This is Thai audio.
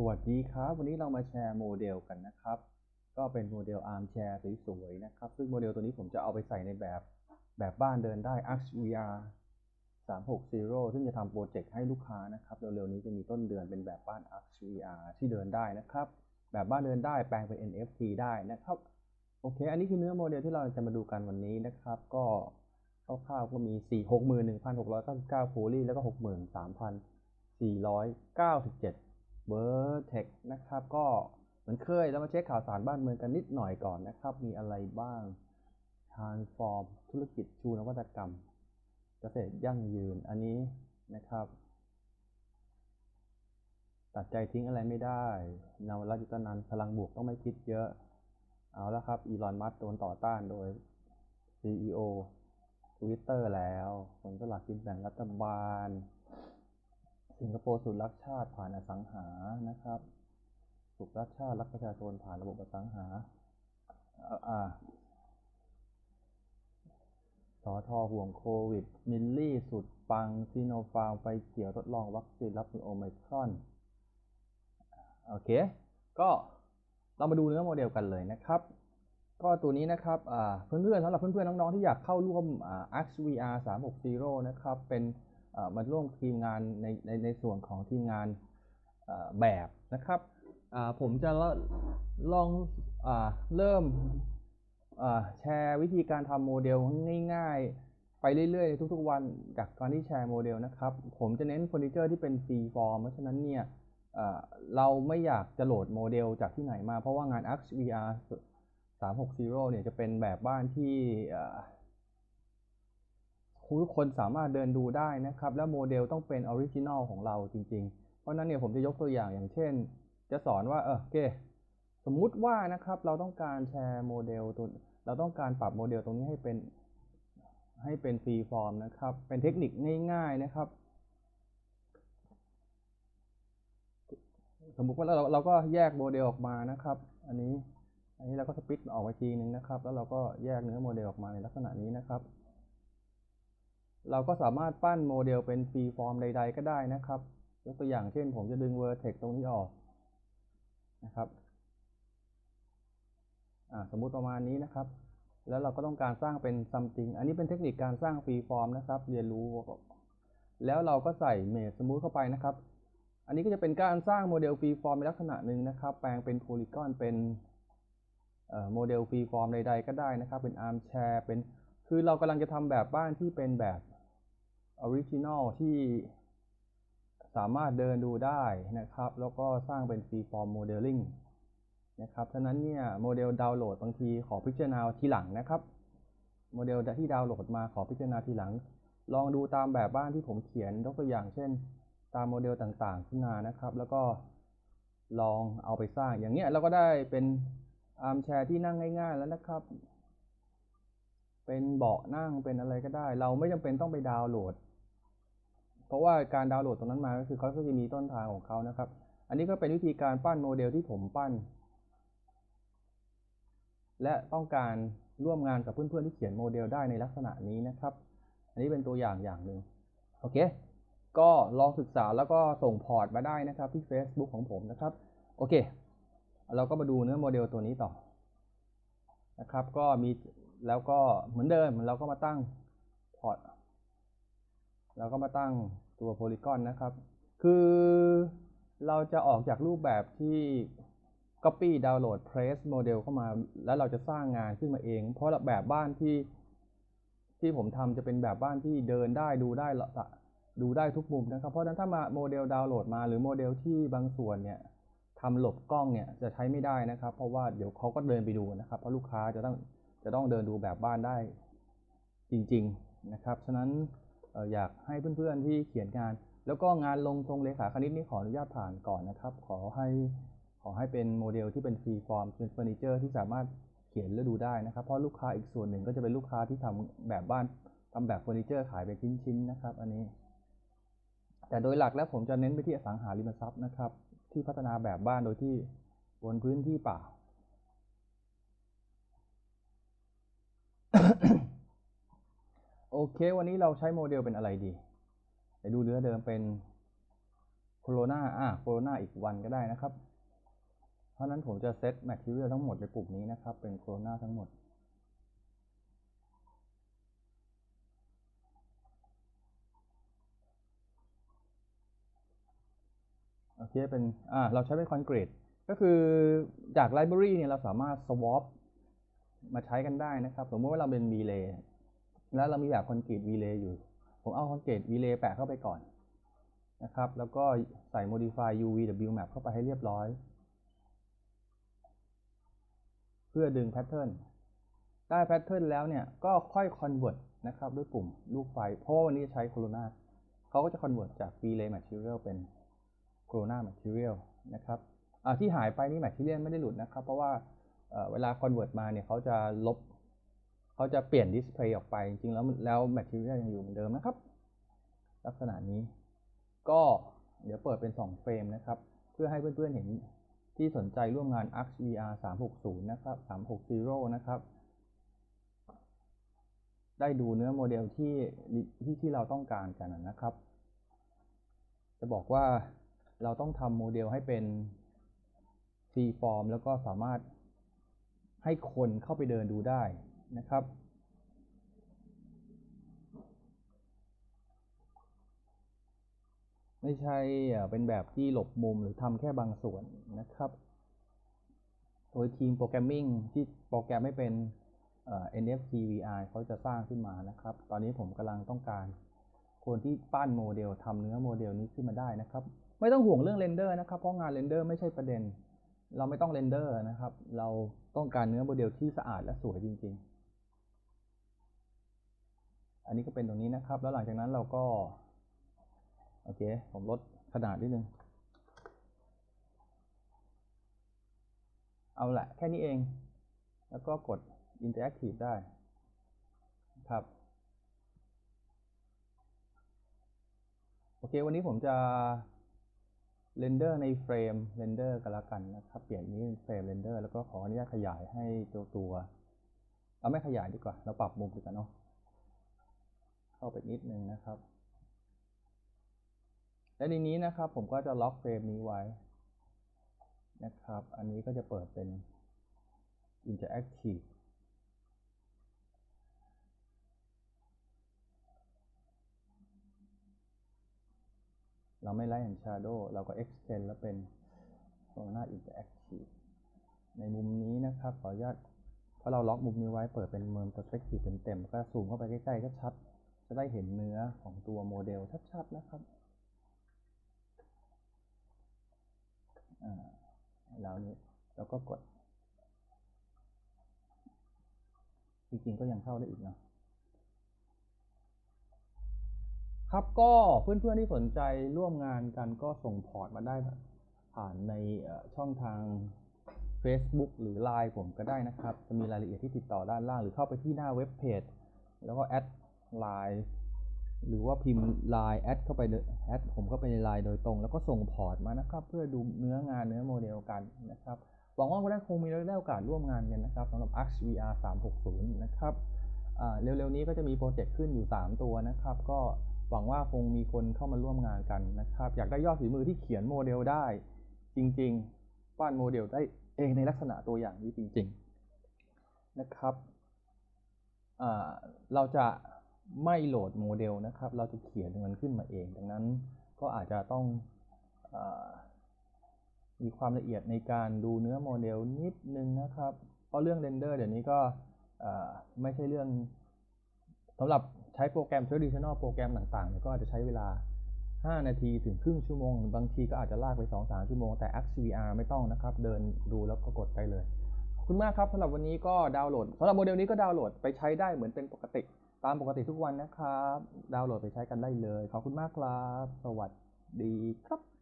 สวัสดีครับ วันนี้เรามาแชร์โมเดลกันนะครับ ก็เป็นโมเดล arm chair สวยๆนะครับ ซึ่งโมเดลตัวนี้ผมจะเอาไปใส่ในแบบแบบบ้านเดินได้ Arch VR 360 ซึ่งจะทำโปรเจกต์ให้ลูกค้านะครับ เร็วๆนี้จะมีต้นเดือนเป็นแบบบ้าน Arch VR ที่เดินได้นะครับ แบบบ้านเดินได้แปลงเป็น NFT ได้นะครับ โอเค อันนี้คือเนื้อโมเดลที่เราจะมาดูกันวันนี้นะครับ ก็คร่าวๆก็มี 4 61,699ฟูลี่แล้วก็ 63,497 เบอร์เทคนะครับ ก็เหมือนเคยเรามาเช็คข่าวสารบ้านเมืองกันนิดหน่อยก่อนนะครับ มีอะไรบ้าง transform ธุรกิจชูนวัตกรรม เกษตรยั่งยืนอันนี้นะครับ ตัดใจทิ้งอะไรไม่ได้นวรัตน์ยุตนันพลังบวกต้องไม่คิดเยอะ เอาแล้วครับ อีลอน มัสก์โดนต่อต้านโดย CEO Twitter แล้วผลสลากกินแบ่งรัฐบาล สิงคโปร์สุดรักชาติผ่านอสังหานะครับสุดรักชาติรักประชาชนผ่านระบบอสังหาอ่าสอทอห่วงโควิด มิลลี่สุดปังซีโนฟาร์มไฟเขียวทดลองวัคซีนรับมือโอไมครอน โอเค ก็เรามาดูเนื้อโมเดลกันเลยนะครับ ก็ตัวนี้นะครับเพื่อนๆสำหรับเพื่อนๆน้องๆที่อยากเข้าร่วม Arch VR 360 นะครับ เป็น มาร่วมทีมงานในในในส่วนของทีมงานแบบนะครับผมจะลองเริ่มแชร์วิธีการทำโมเดลง่ายๆ ไปเรื่อยๆ ทุกๆวันจากการที่แชร์โมเดลนะครับ ผมจะเน้นเฟอร์นิเจอร์ที่เป็นฟรีฟอร์มเพราะฉะนั้นเนี่ยเราไม่อยากจะโหลดโมเดลจากที่ไหนมา เพราะว่างาน Arch VR 360 เนี่ยจะเป็นแบบบ้านที่ ทุกคนสามารถเดินดูได้นะครับ และโมเดลต้องเป็นออริจินอลของเราจริง ๆ เพราะนั้นเนี่ยผมจะยกตัวอย่างอย่างเช่น จะสอนว่าเออโอเคสมมุติว่านะครับเราต้องการแชร์โมเดลตัวเราต้องการปรับโมเดลตรงนี้ให้เป็นให้เป็นฟรีฟอร์มนะครับ เป็นเทคนิคง่ายๆนะครับ สมมุติว่าเราเราก็แยกโมเดลออกมานะครับ อันนี้ อันนี้เราก็สปิดออกมาทีนึงนะครับ แล้วเราก็แยกเนื้อโมเดลออกมาในลักษณะนี้นะครับ เราก็สามารถปั้นโมเดลเป็นฟรีฟอร์มใด ๆ ก็ได้นะครับยกตัวอย่างเช่น ผมจะดึง vertex ตรงนี้ออกนะครับสมมุติประมาณนี้นะครับ แล้วเราก็ต้องการสร้างเป็น something อันนี้เป็นเทคนิคการสร้างฟรีฟอร์มนะครับ เรียนรู้ แล้วเราก็ใส่เมจสมูทเข้าไปนะครับ อันนี้ก็จะเป็นการสร้างโมเดลฟรีฟอร์มในลักษณะหนึ่งนะครับ แปลงเป็นโพลีกอนเป็นโมเดลฟรีฟอร์มใด ๆ ก็ได้นะครับ เป็นอาร์มแชร์เป็น คือเรากำลังจะทำแบบบ้านที่เป็นแบบ ออริจินอลที่สามารถเดินดูได้นะครับ แล้วก็สร้างเป็นฟรีฟอร์มโมเดลลิ่งนะครับฉะนั้นเนี่ยโมเดลดาวน์โหลดบางทีขอพิจารณาทีหลังนะครับ โมเดลที่ดาวน์โหลดมาขอพิจารณาทีหลัง ลองดูตามแบบบ้านที่ผมเขียนยกตัวอย่างเช่น ตามโมเดลต่างๆขึ้นมานะครับ แล้วก็ลองเอาไปสร้างอย่างเนี้ยเราก็ได้เป็นอาร์มแชร์ที่นั่งง่าย ๆ แล้วนะครับ เป็นเบาะนั่งเป็นอะไรก็ได้ เราไม่จำเป็นต้องไปดาวน์โหลด เพราะว่าการดาวน์โหลดตรงนั้นมาก็คือเขาก็จะมีต้นทางของเขานะครับ อันนี้ก็เป็นวิธีการปั้นโมเดลที่ผมปั้น และต้องการร่วมงานกับเพื่อนๆที่เขียนโมเดลได้ในลักษณะนี้นะครับ อันนี้เป็นตัวอย่างอย่างหนึ่งโอเค ก็ลองศึกษาแล้วก็ส่งพอร์ตมาได้นะครับที่ Facebook ของผมนะครับ โอเค เราก็มาดูเนื้อโมเดลตัวนี้ต่อนะครับ ก็มีแล้วก็เหมือนเดิมเราก็มาตั้งพอร์ต เราก็มาตั้งตัวโพลีกอนนะครับ คือเราจะออกจากรูปแบบที่ Copy Download Press โมเดลเข้ามา แล้วเราจะสร้างงานขึ้นมาเอง เพราะแบบบ้านที่ที่ผมทำจะเป็นแบบบ้านที่เดินได้ดูได้ดูได้ทุกมุมนะครับ เพราะฉะนั้นถ้ามาโมเดลดาวน์โหลดมาหรือโมเดลที่บางส่วนเนี่ยทำหลบกล้องเนี่ยจะใช้ไม่ได้นะครับ เพราะว่าเดี๋ยวเขาก็เดินไปดูนะครับ เพราะลูกค้าจะต้องจะต้องเดินดูแบบบ้านได้จริง ๆนะครับ ฉะนั้น อยากให้เพื่อนๆที่เขียนงาน แล้วก็งานลงตรงเลขาคณิตนี้ขออนุญาตผ่านก่อนนะครับ ขอให้ขอให้เป็นโมเดลที่เป็นฟรีฟอร์มเป็นเฟอร์นิเจอร์ที่สามารถเขียนและดูได้นะครับ เพราะลูกค้าอีกส่วนหนึ่งก็จะเป็นลูกค้าที่ทำแบบบ้านทำแบบเฟอร์นิเจอร์ขายเป็นชิ้นๆนะครับ อันนี้ แต่โดยหลักแล้วผมจะเน้นไปที่อสังหาริมทรัพย์นะครับ ที่พัฒนาแบบบ้านโดยที่บนพื้นที่เปล่า โอเค วันนี้เราใช้โมเดลเป็นอะไรดีไปดูเนื้อเดิมเป็นโพโรนาอ่าโคโรนาอีกวันก็ได้นะครับ เพราะนั้นผมจะเซต Material ทั้งหมดในปุ่มนี้นะครับ เป็นโคโรนาทั้งหมดโอเคเป็นอ่าเราใช้เป็นคอนกรีตก็คือจากไลบรารีเนี่ยเราสามารถ swap มาใช้กันได้นะครับ สมมติว่าเราเป็น v l a y แล้วเรามีแบบคอนกรีต v l a y อยู่ ผมเอาคอนกรีต v l a y แปะเข้าไปก่อนนะครับ แล้วก็ใส่ modify UVW map เข้าไปให้เรียบร้อย เพื่อดึงแพทเทิร์นได้แพทเทิร์นแล้วเนี่ย ก็ค่อย convert นะครับด้วยปุ่มลูกไฟ เพราะว่าวันนี้ใช้ Corona เขาก็จะ convert จาก v l a y material เป็น Corona material นะครับที่หายไปนี่ material ไม่ได้หลุดนะครับ เพราะว่าเวลา convert มาเนี่ยเขาจะลบ เขาจะเปลี่ยน display ออกไป จริงๆแล้วแล้ว material ยังอยู่เหมือนเดิมนะครับ ลักษณะนี้ ก็เดี๋ยวเปิดเป็น 2 เฟรมนะครับ เพื่อให้เพื่อนๆเห็นที่สนใจร่วมงาน Arc VR 360 นะครับ 360 นะครับ ได้ดูเนื้อโมเดลที่ที่ที่เราต้องการกันนะครับ จะบอกว่าเราต้องทำโมเดลให้เป็นฟรีฟอร์มแล้วก็สามารถให้คนเข้าไปเดินดูได้ นะครับ ไม่ใช่เป็นแบบที่หลบมุมหรือทำแค่บางส่วนนะครับโดยทีมโปรแกรมมิ่งที่โปรแกรมไม่เป็น NFT VR เขาจะสร้างขึ้นมานะครับ ตอนนี้ผมกำลังต้องการคนที่ปั้นโมเดลทำเนื้อโมเดลนี้ขึ้นมาได้นะครับ ไม่ต้องห่วงเรื่องเรนเดอร์นะครับ เพราะงานเรนเดอร์ไม่ใช่ประเด็น เราไม่ต้องเรนเดอร์นะครับ เราต้องการเนื้อโมเดลที่สะอาดและสวยจริง ๆ อันนี้ก็เป็นตรงนี้นะครับ แล้วหลังจากนั้นเราก็ โอเค ผมลดขนาดนิดนึง เอาละแค่นี้เอง แล้วก็กด Interactive ได้ครับ โอเค วันนี้ผมจะเรนเดอร์ในเฟรมเรนเดอร์กันละกันนะครับ เปลี่ยนนี้เป็นเฟรมเรนเดอร์แล้วก็ขออนุญาตขยายให้ตัวตัว เราไม่ขยายดีกว่า เราปรับมุมดีกว่าเนาะ เข้าไปนิดนึงนะครับ และในนี้นะครับผมก็จะล็อกเฟรมนี้ไว้นะครับ อันนี้ก็จะเปิดเป็น Interactive เราไม่ไล่เห็น Shadow เราก็ extend แล้วเป็น Corona Interactive ในมุมนี้นะครับ ขออนุญาตถ้าะเราล็อกมุมนี้ไว้เปิดเป็นเม r ร์ Perspective เต็มๆก็ซูมเข้าไปใกล้ๆก็ชัด จะได้เห็นเนื้อของตัวโมเดลชัดๆนะครับแล้วนี้แล้วก็กด จริงๆก็ยังเข้าได้อีกเนาะครับก็เพื่อนๆที่สนใจร่วมงานกันก็ส่งพอร์ตมาได้ผ่านในช่องทาง Facebook หรือ Line ผมก็ได้นะครับ จะมีรายละเอียดที่ติดต่อด้านล่าง หรือเข้าไปที่หน้าเว็บเพจแล้วก็แอด ไลน์หรือว่าพิมพ์ลน์แอดเข้าไปแอดผมเข้าไปในไลน์โดยตรง แล้วก็ส่งพอร์ตมานะครับ เพื่อดูเนื้องานเนื้อโมเดลกันนะครับหวังว่าคุณคงมีได้โอกาสร่วมงานกันนะครับสำหรับ Arc VR 360 นะครับเร็วๆนี้ก็จะมีโปรเจกต์ขึ้นอยู่ 3 ตัวนะครับ ก็หวังว่าคงมีคนเข้ามาร่วมงานกันนะครับ อยากได้ยอดฝีมือที่เขียนโมเดลได้ จริงๆปั้นโมเดลได้เองในลักษณะตัวอย่างนี้จริง ๆ นะครับเราจะ ไม่โหลดโมเดลนะครับ เราจะเขียนมันขึ้นมาเอง ดังนั้นก็อาจจะต้องอมีความละเอียดในการดูเนื้อโมเดลนิดนึงนะครับ เพราะเรื่องเรนเดอร์เดี๋ยวนี้ก็ไม่ใช่เรื่องสำหรับใช้โปรแกรม traditional โปรแกรมต่างๆ ก็อาจจะใช้เวลา 5 นาทีถึงครึ่งชั่วโมง บางทีก็อาจจะลากไป 2-3 ชั่วโมง แต่ XVR ไม่ต้องนะครับ เดินดูแล้วก็กดได้เลย ขอบคุณมากครับสำหรับวันนี้ก็ดาวน์โหลดสำหรับโมเดลนี้ก็ดาวน์โหลดไปใช้ได้เหมือนเป็นปกติ ตามปกติทุกวันนะครับ ดาวน์โหลดไปใช้กันได้เลย ขอบคุณมากครับ สวัสดีครับ